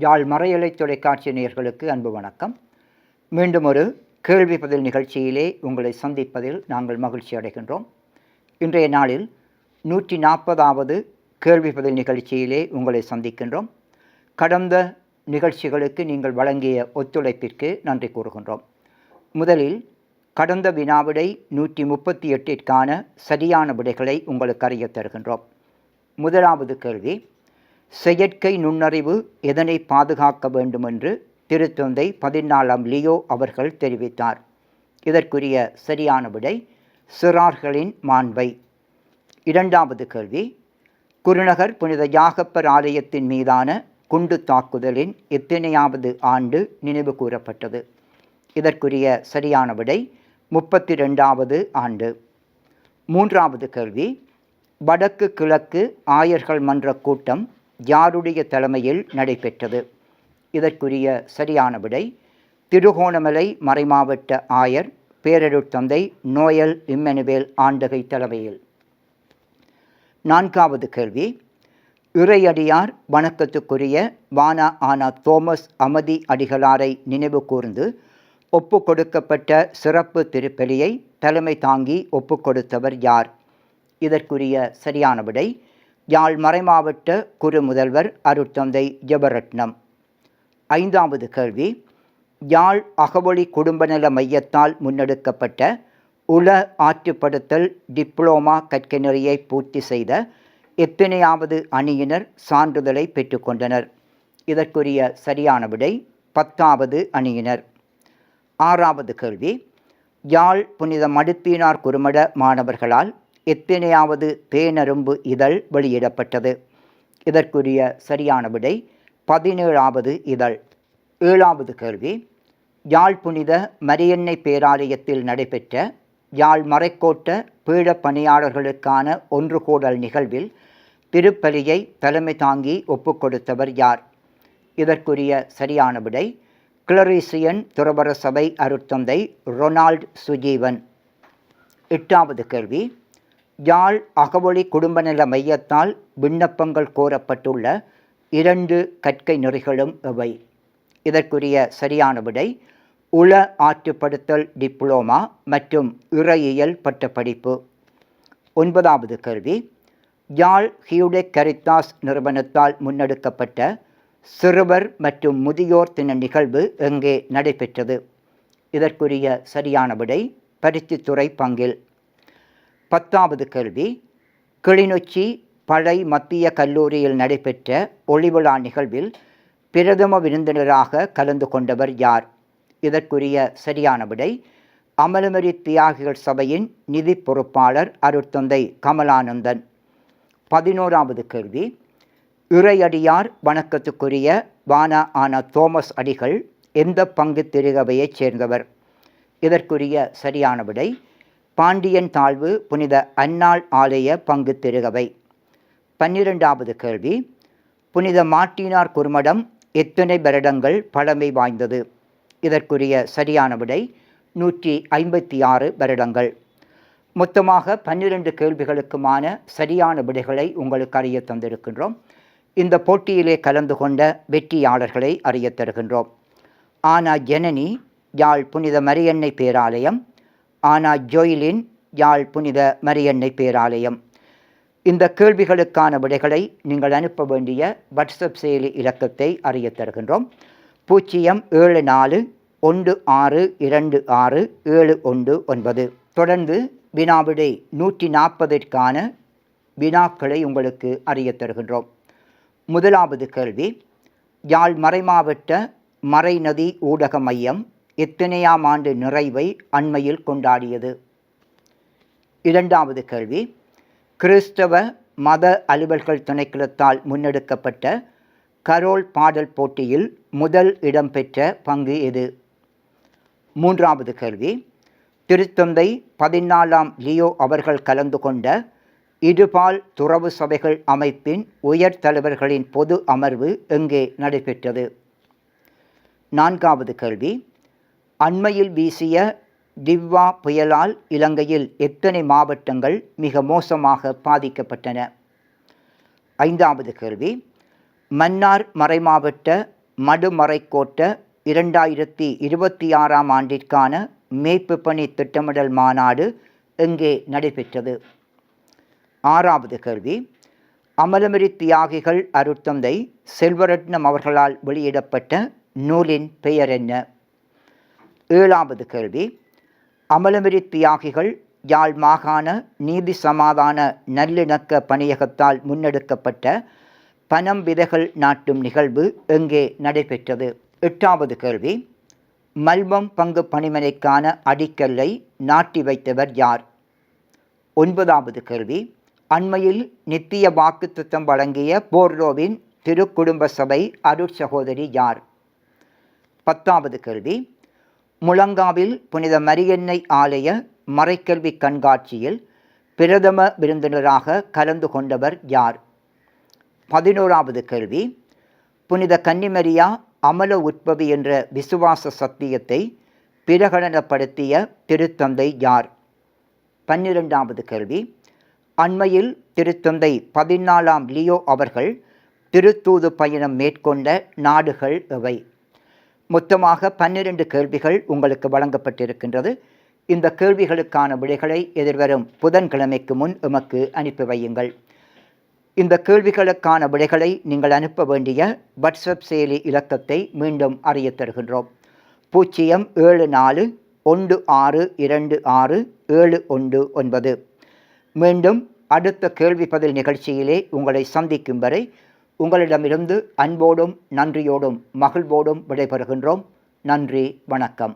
யாழ் மறையலை தொலைக்காட்சி நேயர்களுக்கு அன்பு வணக்கம். மீண்டும் ஒரு கேள்வி பதில் நிகழ்ச்சியிலே உங்களை சந்திப்பதில் நாங்கள் மகிழ்ச்சி அடைகின்றோம். இன்றைய நாளில் நூற்றி நாற்பதாவது கேள்வி பதில் நிகழ்ச்சியிலே உங்களை சந்திக்கின்றோம். கடந்த நிகழ்ச்சிகளுக்கு நீங்கள் வழங்கிய ஒத்துழைப்பிற்கு நன்றி கூறுகின்றோம். முதலில் கடந்த வினாவிடை நூற்றி முப்பத்தி எட்டிற்கான சரியான விடைகளை உங்களுக்கு அறியத் தருகின்றோம். முதலாவது கேள்வி செயற்கை நுண்ணறிவு எதனை பாதுகாக்க வேண்டும் என்று திருத்தந்தை பதினாலாம் லியோ அவர்கள் தெரிவித்தார். இதற்குரிய சரியான விடை சிறார்களின் மாண்பை. இரண்டாவது கேள்வி குருநகர் புனித யாகப்பர் ஆலயத்தின் மீதான குண்டு தாக்குதலின் எத்தனையாவது ஆண்டு நினைவு கூறப்பட்டது? இதற்குரிய சரியான விடை முப்பத்தி ரெண்டாவது ஆண்டு. மூன்றாவது கேள்வி வடக்கு கிழக்கு ஆயர்கள் மன்ற கூட்டம் யாருடைய தலைமையில் நடைபெற்றது? இதற்குரிய சரியான விடை திருகோணமலை மறைமாவட்ட ஆயர் பேரருட்தந்தை நோயல் இம்மெனுவேல் ஆண்டகை தலைமையில். நான்காவது கேள்வி. இறையடியார் வணக்கத்துக்குரிய வானா ஆனா தோமஸ் அமதி அடிகளாரை நினைவு கூர்ந்து ஒப்பு கொடுக்கப்பட்ட சிறப்பு திருப்பலியை தலைமை தாங்கி ஒப்பு கொடுத்தவர் யார்? இதற்குரிய சரியான விடை யாழ் மறைமாவட்ட குரு முதல்வர் அருட்தந்தை ஜெபரட்னம். ஐந்தாவது கேள்வி. யாழ் அகவொளி குடும்பநல மையத்தால் முன்னெடுக்கப்பட்ட உல ஆற்றுப்படுத்தல் டிப்ளோமா கற்கநெறியை பூர்த்தி செய்த எத்தனையாவது அணியினர் சான்றிதழை பெற்றுக்கொண்டனர் இதற்குரிய சரியான விடை பத்தாவது அணியினர். ஆறாவது கேள்வி. யாழ் புனித மடுப்பீனார் குறுமட மாணவர்களால் எத்தனையாவது தேனரும்பு இதழ் வெளியிடப்பட்டது. இதற்குரிய சரியான விடை பதினேழாவது இதழ். ஏழாவது கேள்வி. யாழ் புனித மரியன்னை பேராலயத்தில் நடைபெற்ற யாழ் மறைக்கோட்ட பீட பணியாளர்களுக்கான ஒன்று கூடல் நிகழ்வில் திருப்பலியை தலைமை தாங்கி ஒப்புக்கொடுத்தவர் யார்? இதற்குரிய சரியான விடை கிளரிசியன் துறவர சபை அருத்தந்தை ரொனால்ட் சுஜீவன். எட்டாவது கேள்வி. யாழ் அகவொளி குடும்பநல மையத்தால் விண்ணப்பங்கள் கோரப்பட்டுள்ள இரண்டு கற்கை நெறிகளும் எவை இதற்குரிய சரியான விடை உள ஆற்றுப்படுத்தல் டிப்ளோமா மற்றும் இறையியல் பட்டப்படிப்பு. ஒன்பதாவது கேள்வி யாழ் ஹியூடெக் கரித்தாஸ் நிறுவனத்தால் முன்னெடுக்கப்பட்ட சிறுவர் மற்றும் முதியோர் தின நிகழ்வு எங்கே நடைபெற்றது? இதற்குரிய சரியான விடை பருத்தித்துறை பங்கில். பத்தாவது கேள்வி கிளிநொச்சி பழை மத்திய கல்லூரியில் நடைபெற்ற ஒளிவிழா நிகழ்வில் பிரதம விருந்தினராக கலந்து கொண்டவர் யார்? இதற்குரிய சரியான விடை அமலமரி தியாகிகள் சபையின் நிதி பொறுப்பாளர் அருட்தந்தை கமலானந்தன். பதினோராவது கேள்வி இறையடியார் வணக்கத்துக்குரிய வானா ஆனா தோமஸ் அடிகள் எந்த பங்கு திருகவையைச் சேர்ந்தவர்? இதற்குரிய சரியான விடை பாண்டியன் தாழ்வு புனித அன்னாள் ஆலய பங்கு திருகவை. பன்னிரெண்டாவது கேள்வி. புனித மாட்டினார் குறுமடம் எத்தனை வருடங்கள் பழமை வாய்ந்தது? இதற்குரிய சரியான விடை நூற்றி ஐம்பத்தி ஆறு வருடங்கள். மொத்தமாக பன்னிரண்டு கேள்விகளுக்குமான சரியான விடைகளை உங்களுக்கு அறிய தந்திருக்கின்றோம். இந்த போட்டியிலே கலந்து கொண்ட வெற்றியாளர்களை அறிய தருகின்றோம். ஆனா ஜனனி யாழ் புனித மரியன்னை பேராலயம் ஆனா ஜோயிலின் யாழ் புனித மரியன்னை பேராலயம். இந்த கேள்விகளுக்கான விடைகளை நீங்கள் அனுப்ப வேண்டிய வாட்ஸ்அப் செயலி இலக்கத்தை அறிய தருகின்றோம். பூஜ்ஜியம் ஏழு நாலு ஒன்று ஆறு இரண்டு ஆறு ஏழு ஒன்று ஒன்பது. தொடர்ந்து வினாவிடை நூற்றி நாற்பதற்கான வினாக்களை உங்களுக்கு அறிய தருகின்றோம். முதலாவது கேள்வி யாழ் மறைமாவட்ட மறைநதி ஊடக மையம் எத்தனையாம் ஆண்டு நிறைவை அண்மையில் கொண்டாடியது? இரண்டாவது கேள்வி. கிறிஸ்தவ மத அலுவல்கள் திணைக்களத்தால் முன்னெடுக்கப்பட்ட கரோல் பாடல் போட்டியில் முதல் இடம்பெற்ற பங்கு எது? மூன்றாவது கேள்வி. திருத்தந்தை பதினாலாம் லியோ அவர்கள் கலந்து கொண்ட இருபால் துறவு சபைகள் அமைப்பின் உயர் தலைவர்களின் பொது அமர்வு எங்கே நடைபெற்றது? நான்காவது கேள்வி. அண்மையில் வீசிய டிவ்வா புயலால் இலங்கையில் எத்தனை மாவட்டங்கள் மிக மோசமாக பாதிக்கப்பட்டன? ஐந்தாவது கேள்வி. மன்னார் மறைமாவட்ட மடுமறைக்கோட்ட இரண்டாயிரத்தி இருபத்தி ஆறாம் ஆண்டிற்கான மேய்ப்பு பணி திட்டமிடல் மாநாடு எங்கே நடைபெற்றது? ஆறாவது கேள்வி. அமலமிரி தியாகிகள் அருட்தந்தை செல்வரட்னம் அவர்களால் வெளியிடப்பட்ட நூலின் பெயர் என்ன? ஏழாவது கேள்வி. அமலமிரி தியாகிகள் யாழ் மாகாண நீதி சமாதான நல்லிணக்க பணியகத்தால் முன்னெடுக்கப்பட்ட பனம் விதைகள் நாட்டும் நிகழ்வு எங்கே நடைபெற்றது? எட்டாவது கேள்வி. மல்பம் பங்கு பணிமனைக்கான அடிக்கல்லை நாட்டி வைத்தவர் யார்? ஒன்பதாவது கேள்வி. அண்மையில் நித்திய வாக்குத்தத்தம் வழங்கிய போர்டோவின் திருக்குடும்ப சபை அருட்சகோதரி யார்? பத்தாவது கேள்வி. முழங்காவில் புனித மரியன்னை ஆலய மறைக்கல்வி கண்காட்சியில் பிரதம விருந்தினராக கலந்து கொண்டவர் யார்? பதினோராவது கேள்வி. புனித கன்னிமரியா அமல உட்பவி என்ற விசுவாச சத்தியத்தை பிரகடனப்படுத்திய திருத்தந்தை யார்? பன்னிரெண்டாவது கேள்வி. அண்மையில் திருத்தந்தை பதினாலாம் லியோ அவர்கள் திருத்தூது பயணம் மேற்கொண்ட நாடுகள் எவை? மொத்தமாக பன்னிரண்டு கேள்விகள் உங்களுக்கு வழங்கப்பட்டிருக்கின்றது. இந்த கேள்விகளுக்கான விடைகளை எதிர்வரும் புதன்கிழமைக்கு முன் எமக்கு அனுப்பி வையுங்கள். இந்த கேள்விகளுக்கான விடைகளை நீங்கள் அனுப்ப வேண்டிய வாட்ஸ்அப் செயலி இலக்கத்தை மீண்டும் அறிய தருகின்றோம். பூஜ்ஜியம் ஏழு நாலு ஒன்று ஆறு இரண்டு ஆறு ஏழு ஒன்று ஒன்பது. மீண்டும் அடுத்த கேள்வி பதில் நிகழ்ச்சியிலே உங்களை சந்திக்கும் வரை உங்களிடமிருந்து அன்போடும் நன்றியோடும் மகிழ்வோடும் விடைபெறுகின்றோம். நன்றி வணக்கம்.